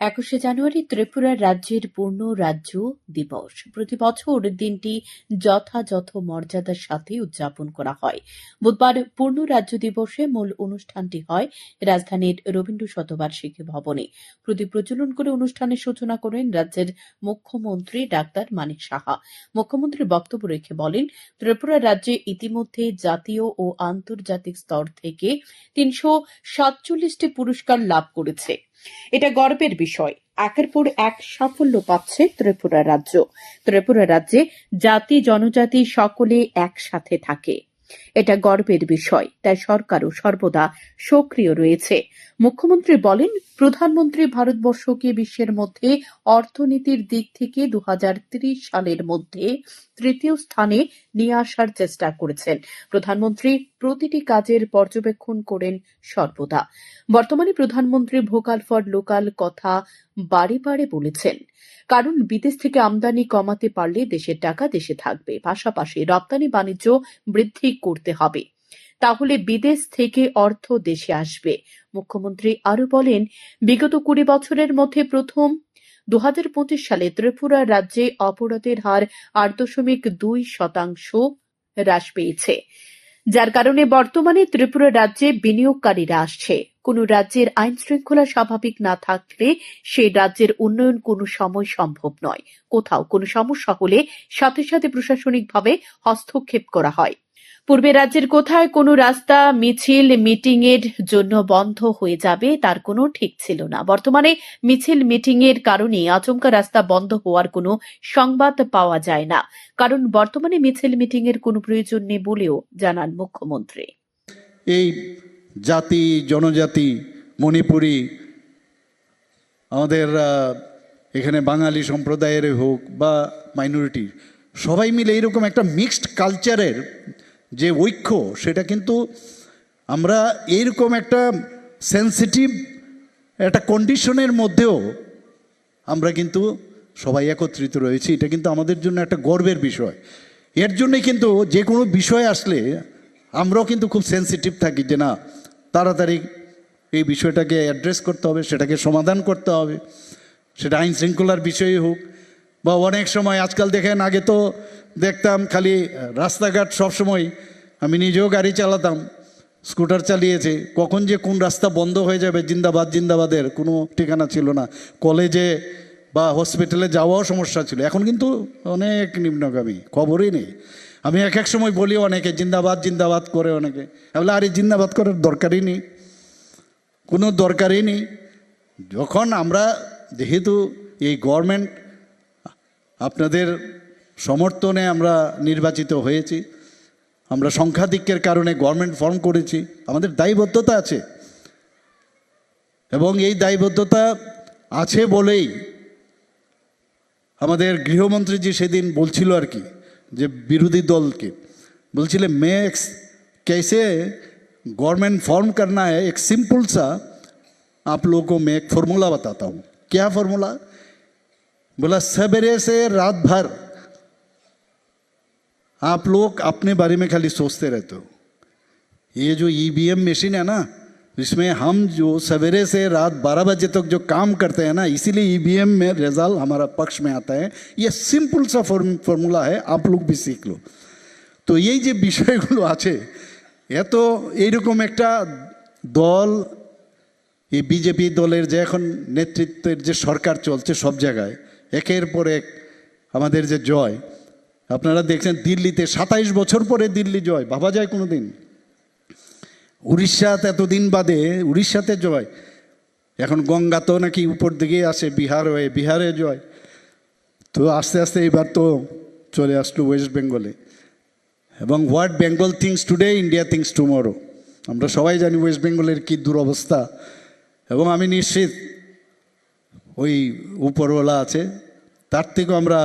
একুশে জানুয়ারি ত্রিপুরা রাজ্যের পূর্ণ রাজ্য দিবস। প্রতি বছর দিনটি যথাযথ মর্যাদার সাথে উদযাপন করা হয়। বুধবার পূর্ণ রাজ্য দিবসে মূল অনুষ্ঠানটি হয় রাজধানীর রবীন্দ্র শতবার্ষিকী ভবনে। প্রতি প্রচলন করে অনুষ্ঠানের সূচনা করেন রাজ্যের মুখ্যমন্ত্রী ডাক্তার মানিক সাহা। মুখ্যমন্ত্রী বক্তব্য রেখে বলেন, ত্রিপুরা রাজ্যে ইতিমধ্যে জাতীয় ও আন্তর্জাতিক স্তর থেকে তিনশো সাতচল্লিশটি পুরস্কার লাভ করেছে। এটা গর্বের বিষয়। একের পর এক সাফল্য পাচ্ছে ত্রিপুরা রাজ্য। ত্রিপুরা রাজ্যে জাতি, জনজাতি সকলে একসাথে থাকে। এটা গর্বের বিষয়, তাই সরকারও সর্বদা সক্রিয় রয়েছে। মুখ্যমন্ত্রী বলেন, প্রধানমন্ত্রী ভারতবর্ষকে বিশ্বের মধ্যে অর্থনীতির দিক থেকে দু সালের মধ্যে তৃতীয় স্থানে নিয়ে আসার চেষ্টা করেছেন। প্রধানমন্ত্রী প্রতিটি কাজের পর্যবেক্ষণ করেন সর্বদা। বর্তমানে প্রধানমন্ত্রী ভোকাল ফর লোকাল কথা বারে বারে বলেছেন, কারণ বিদেশ থেকে আমদানি কমাতে পারলে দেশের টাকা দেশে থাকবে, পাশাপাশি রপ্তানি বাণিজ্য বৃদ্ধি করতে হবে। তাহলে বিদেশ থেকে অর্থ দেশে আসবে, মুখ্যমন্ত্রী আরও বলেন, বিগত কুড়ি বছরের মধ্যে প্রথম দু হাজার পঁচিশ সালে ত্রিপুরা রাজ্যে অপরাধের হার আট দশমিক দুই শতাংশ হ্রাস পেয়েছে। যার কারণে বর্তমানে ত্রিপুরা রাজ্যে বিনিয়োগকারীরা আসছে। কোন রাজ্যের আইন শৃঙ্খলা স্বাভাবিক না থাকলে সেই রাজ্যের উন্নয়ন কোনো সময় সম্ভব নয়। কোথাও কোনো সমস্যা হলে সাথে সাথে প্রশাসনিকভাবে হস্তক্ষেপ করা হয়। পূর্বে রাজ্যের কোথায় কোনো রাস্তা, মিছিল মিটিং এর জন্য বন্ধ হয়ে যাবে তার কোনো ঠিক ছিল না। বর্তমানে মিছিল মিটিং এর কারণে আচমকা রাস্তা বন্ধ হওয়ার কোনো সংবাদ পাওয়া যায় না। কারণ বর্তমানে মিছিল মিটিং এর কোনো প্রয়োজন নেই বলেও জানান মুখ্যমন্ত্রী। এই জাতি, জনজাতি, মণিপুরি, আমাদের এখানে বাঙালি সম্প্রদায়ের হোক বা মাইনরিটি সবাই মিলে এইরকম একটা মিক্সড কালচারের যে ঐক্য, সেটা কিন্তু আমরা এইরকম একটা সেন্সিটিভ একটা কন্ডিশনের মধ্যেও আমরা কিন্তু সবাই একত্রিত রয়েছি। এটা কিন্তু আমাদের জন্য একটা গর্বের বিষয়। এর জন্যই কিন্তু যে কোনো বিষয় আসলে আমরাও কিন্তু খুব সেন্সিটিভ থাকি যে না, তাড়াতাড়ি এই বিষয়টাকে অ্যাড্রেস করতে হবে, সেটাকে সমাধান করতে হবে, সেটা আইন শৃঙ্খলার বিষয়ে হোক বা অনেক সময় আজকাল দেখেন আগে তো দেখতাম খালি রাস্তাঘাট সবসময় আমি নিজেও গাড়ি চালাতাম স্কুটার চালিয়েছে কখন যে কোন রাস্তা বন্ধ হয়ে যাবে জিন্দাবাদ জিন্দাবাদের কোনো ঠিকানা ছিল না। কলেজে বা হসপিটালে যাওয়াও সমস্যা ছিল। এখন কিন্তু অনেক নিম্নগামী খবরই নেই। আমি এক এক সময় বলি অনেকে জিন্দাবাদ জিন্দাবাদ করে অনেকে। বলি, আরে জিন্দাবাদ করার দরকারই নেই। কোনো দরকারই নেই। যখন আমরা যেহেতু এই গভর্নমেন্ট আপনাদের সমর্থনে আমরা নির্বাচিত হয়েছি আমরা সংখ্যাধিক্যের কারণে গভর্নমেন্ট ফর্ম করেছি আমাদের দায়বদ্ধতা আছে এবং এই দায়বদ্ধতা আছে বলেই আমাদের গৃহমন্ত্রীজি সেদিন বলছিল আর কি যে বিরোধী দলকে বলছিলে মেক্স कैसे गवर्नमेंट फॉर्म करना है एक सिंपल सा आप लोगों को मैं एक फॉर्मूला बताता हूँ क्या फॉर्मूला बोला सवेरे से रात भर आप लोग अपने बारे में खाली सोचते रहते हो ये जो ईवीएम मशीन है ना इसमें हम जो सवेरे से रात 12 बजे तक जो काम करते हैं ना इसीलिए ईवीएम में रिजल्ट हमारा पक्ष में आता है ये सिंपल सा फॉर्मूला है आप लोग भी सीख लो তো এই যে বিষয়গুলো আছে এত এইরকম একটা দল এই বিজেপি দলের যে এখন নেতৃত্বের যে সরকার চলছে সব জায়গায় একের পর এক আমাদের যে জয়। আপনারা দেখছেন দিল্লিতে সাতাইশ বছর পরে দিল্লি জয় ভাবা যায় কোনো দিন উড়িষ্যাতে এতদিন বাদে, উড়িষ্যাতে জয়। এখন গঙ্গা তো নাকি উপর দিকে আসে, বিহার হয়ে, বিহারে জয়। তো আস্তে আস্তে এবার তো চলে আসলো ওয়েস্ট বেঙ্গলে এবং what Bengal thinks today India thinks tomorrow আমরা সবাই জানি ওয়েস্ট বেঙ্গলের কী দুরবস্থা। এবং আমি নিশ্চিত ওই উপরওয়ালা আছে তার থেকেও আমরা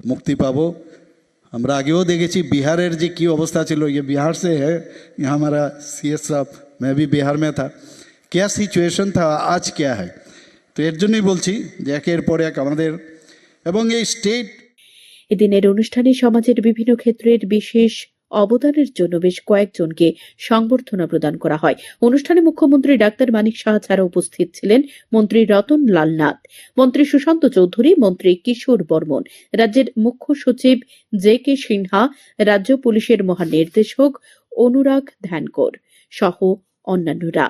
মুক্তি পাবো আমরা আগেও দেখেছি বিহারের যে কী অবস্থা ছিল ये बिहार से है यहाँ हमारा सी एस साहब मैं भी बिहार में था क्या सिचुएशन था आज क्या है তো এর জন্যই বলছি যে একের পর এক আমাদের এবং এই স্টেট এদিনের অনুষ্ঠানে সমাজের বিভিন্ন ক্ষেত্রের বিশেষ অবদানের জন্য বেশ কয়েকজনকে সংবর্ধনা প্রদান করা হয়। অনুষ্ঠানে মুখ্যমন্ত্রী ডাক্তার মানিক সাহা ছাড়া উপস্থিত ছিলেন মন্ত্রী রতন লাল নাথ, মন্ত্রী সুশান্ত চৌধুরী, মন্ত্রী কিশোর বর্মন, রাজ্যের মুখ্য সচিব জে কে সিনহা, রাজ্য পুলিশের মহানির্দেশক অনুরাগ ধ্যানকর সহ অন্যান্যরা।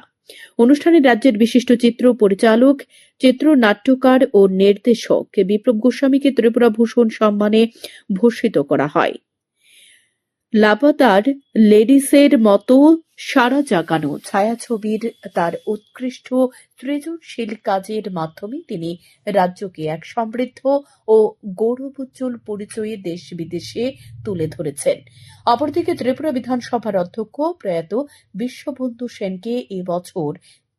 অনুষ্ঠানে রাজ্যের বিশিষ্ট চিত্র পরিচালক, চিত্রনাট্যকার ও নির্দেশক বিপ্লব গোস্বামীকে ত্রিপুরা ভূষণ সম্মানে ভূষিত করা হয়। লাপাতার লেডিসের মতো সারা জাগানো ছায়াছবির তার উৎকৃষ্ট সৃজনশীল কাজের মাধ্যমে তিনি রাজ্যকে এক সমৃদ্ধ ও গৌরবোজ্জ্বল পরিচয়ে দেশ বিদেশে তুলে ধরেছেন। অপরদিকে ত্রিপুরা বিধানসভার অধ্যক্ষ প্রয়াত বিশ্ববন্ধু সেনকে এবছর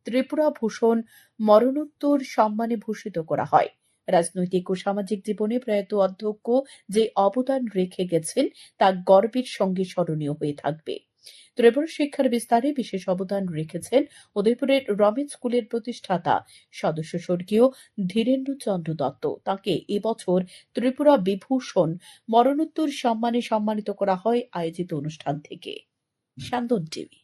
ত্রিপুরা ভূষণ মরণোত্তর সম্মানে ভূষিত করা হয়। রাজনৈতিক ও সামাজিক জীবনে প্রয়াত অধ্যক্ষ যে অবদান রেখে গেছেন, তা গর্বের সঙ্গে স্মরণীয় হয়ে থাকবে। ত্রিপুরা শিক্ষার বিস্তারে বিশেষ অবদান রেখেছেন উদয়পুরের রমেশ স্কুলের প্রতিষ্ঠাতা সদস্য স্বর্গীয় ধীরেন্দ্র চন্দ্র দত্ত। তাকে এবছর ত্রিপুরা বিভূষণ মরণোত্তর সম্মানে সম্মানিত করা হয় আয়োজিত অনুষ্ঠান থেকে। সান্দন টিভি।